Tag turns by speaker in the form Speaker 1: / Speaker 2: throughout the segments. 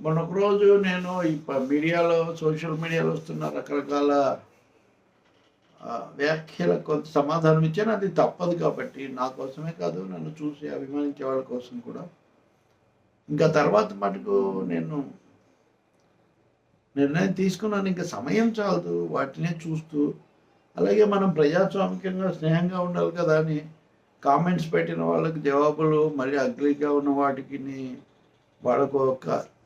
Speaker 1: మొన్న రోజు నేను ఈ ప- మీడియాలో సోషల్ మీడియాలో వస్తున్న రకరకాల వ్యాఖ్యలకు కొంత సమాధానం ఇచ్చాను. అది తప్పదు కాబట్టి నా కోసమే కాదు నన్ను చూసి అభిమానించే వాళ్ళ కోసం కూడా. ఇంకా తర్వాత మటుకు నేను నిర్ణయం తీసుకున్నాను. ఇంకా సమయం చాలదు. వాటినే చూస్తూ అలాగే మనం ప్రజాస్వామికంగా స్నేహంగా ఉండాలి కదా అని కామెంట్స్ పెట్టిన వాళ్ళకి జవాబులు మరి అగ్లీగా ఉన్న వాటికి వాళ్ళకు ఒక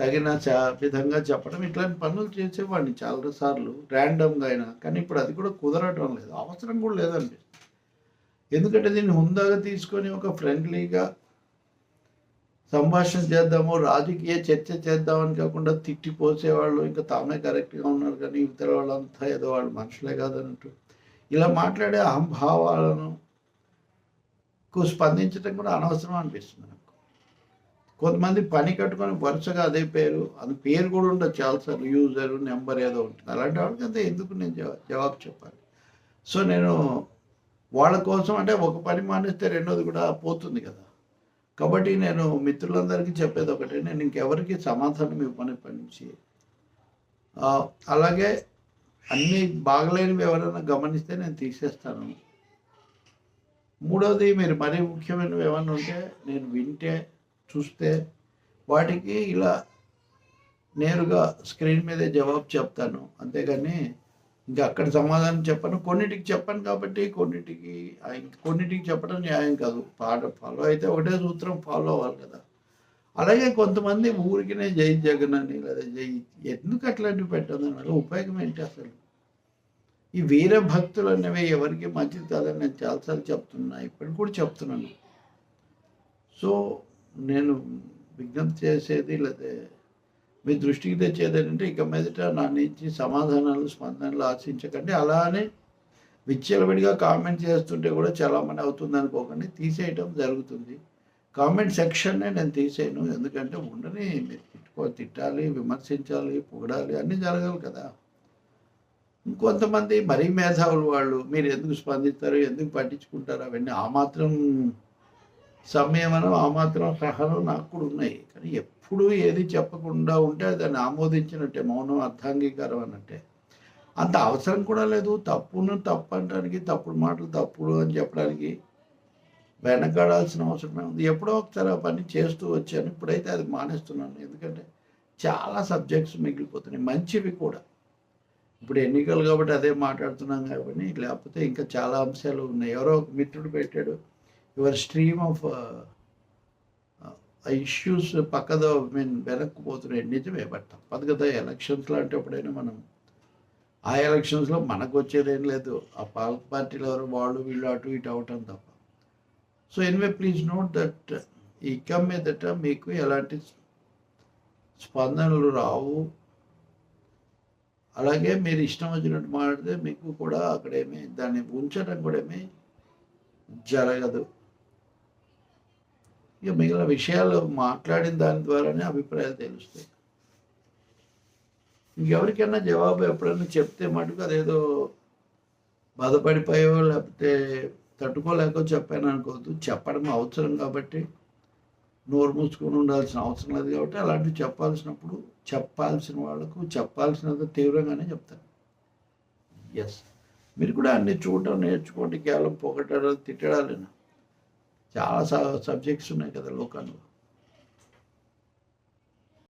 Speaker 1: తగిన చ- విధంగా చెప్పడం ఇట్లాంటి పనులు చేసేవాడిని చాలా సార్లు ర్యాండమ్గా అయినా. కానీ ఇప్పుడు అది కూడా కుదరటం లేదు. అవసరం కూడా లేదండి. ఎందుకంటే దీన్ని హుందాగా తీసుకొని ఒక ఫ్రెండ్లీగా సంభాషణ చేద్దాము రాజకీయ చర్చ చేద్దామని కాకుండా తిట్టిపోసేవాళ్ళు ఇంకా తామే కరెక్ట్గా ఉన్నారు కానీ ఇతర వాళ్ళంతా ఏదో వాళ్ళు మనుషులే కాదన్నట్టు. ఇలా మాట్లాడే అహంభావాలను కు స్పందించడం కూడా అనవసరం అనిపిస్తుంది నాకు. కొంతమంది పని కట్టుకొని వరుసగా అదే పేరు అది పేరు కూడా ఉండదు చాలాసార్లు యూజర్ నెంబర్ ఏదో ఉంటుంది. అలాంటి వాళ్ళకి అంతే ఎందుకు నేను జవాబు చెప్పాలి? సో నేను వాళ్ళ కోసం అంటే ఒక పని మానేస్తే రెండోది కూడా పోతుంది కదా. కాబట్టి నేను మిత్రులందరికీ చెప్పేది ఒకటే నేను ఇంకెవరికి సమాధానం ఇవ్వని పని అలాగే అన్నీ బాగలేనివి ఎవరైనా గమనిస్తే నేను తీసేస్తాను. మూడవది మీరు మరీ ముఖ్యమైనవి ఏమైనా ఉంటే నేను వింటే చూస్తే వాటికి ఇలా నేరుగా స్క్రీన్ మీదే జవాబు చెప్తాను. అంతేగాని ఇంకా అక్కడ సమాధానం చెప్పను. కొన్నిటికి చెప్పను కాబట్టి కొన్నిటికి కొన్నిటికి చెప్పడం న్యాయం కాదు. పాట ఫాలో అయితే ఒకటే సూత్రం ఫాలో అవ్వాలి కదా. అలాగే కొంతమంది ఊరికినే జై జగన్ అని లేదా జై ఎందుకు అట్లాంటివి పెట్టడం వల్ల ఉపయోగం ఏంటి అసలు? ఈ వీర భక్తులు అనేవి ఎవరికి మంచిది కాదని నేను చాలాసార్లు చెప్తున్నా. ఇప్పటికి కూడా చెప్తున్నాను. సో నేను విజ్ఞప్తి చేసేది లేదా మీ దృష్టికి తెచ్చేది ఏంటంటే ఇక మీదట నా నుంచి సమాధానాలు స్పందనలు ఆశించకండి. అలానే విచ్చలవిడిగా కామెంట్ చేస్తుంటే కూడా చాలామంది అవుతుంది అనుకోకండి తీసేయటం జరుగుతుంది. కామెంట్ సెక్షన్నే నేను తీసేయను. ఎందుకంటే ఉండని మీరు తిట్టుకో తిట్టాలి విమర్శించాలి పొగడాలి అన్నీ జరగాలి కదా. ఇంకొంతమంది మరీ మేధావులు వాళ్ళు మీరు ఎందుకు స్పందిస్తారు ఎందుకు పట్టించుకుంటారు అవన్నీ ఆ మాత్రం సంయమనం ఆ మాత్రం సహనం నాకు కూడా ఉన్నాయి. కానీ ఎప్పుడు ఏది చెప్పకుండా ఉంటే దాన్ని ఆమోదించినట్టే మౌనం అర్థాంగీకారం అన్నట్టే. అంత అవసరం కూడా లేదు. తప్పును తప్పు అనడానికి తప్పుడు మాటలు తప్పుడు అని చెప్పడానికి వెనకాడాల్సిన అవసరమే ఉంది. ఎప్పుడో ఒకసారి ఆ పని చేస్తూ వచ్చాను. ఇప్పుడైతే అది మానేస్తున్నాను. ఎందుకంటే చాలా సబ్జెక్ట్స్ మిగిలిపోతున్నాయి. మంచివి కూడా. ఇప్పుడు ఎన్నికలు కాబట్టి అదే మాట్లాడుతున్నాం కాబట్టి లేకపోతే ఇంకా చాలా అంశాలు ఉన్నాయి. ఎవరో ఒక మిత్రుడు పెట్టాడు. యువర్ స్ట్రీమ్ ఆఫ్ ఇష్యూస్ పక్కదో మీన్ వెనక్కి పోతున్నాయి నిజమే బట్ తప్పదు కదా ఎలక్షన్స్ లాంటి ఎప్పుడైనా మనం ఆ ఎలక్షన్స్లో మనకు వచ్చేది ఏం లేదు. ఆ పాల పార్టీలో ఎవరు వాళ్ళు వీళ్ళు అటు ఇటు అవటం తప్ప. So anyway please note that ఈ కమ్ మీదట మీకు ఎలాంటి స్పందనలు రావు. అలాగే మీరు ఇష్టం వచ్చినట్టు మాట్లాడితే మీకు కూడా అక్కడేమీ దాన్ని ఉంచడం కూడా ఏమీ జరగదు. ఇక మిగిలిన విషయాలు మాట్లాడిన దాని ద్వారానే అభిప్రాయాలు తెలుస్తాయి. ఇంకెవరికైనా జవాబు ఎప్పుడైనా చెప్తే మటుకు అదేదో బాధపడిపోయో లేకపోతే తట్టుకోలేక చెప్పాను అనుకోవద్దు. చెప్పడం అవసరం కాబట్టి నోరు మూసుకొని ఉండాల్సిన అవసరం లేదు కాబట్టి అలాంటివి చెప్పాల్సినప్పుడు చెప్పాల్సిన వాళ్ళకు చెప్పాల్సినంత తీవ్రంగానే చెప్తాను. ఎస్ మీరు కూడా అన్ని చూడటం నేర్చుకోండి కేవలం పొగటాలు తిట్టడాలేనా? చాలా సబ్జెక్ట్స్ ఉన్నాయి కదా లోకంలో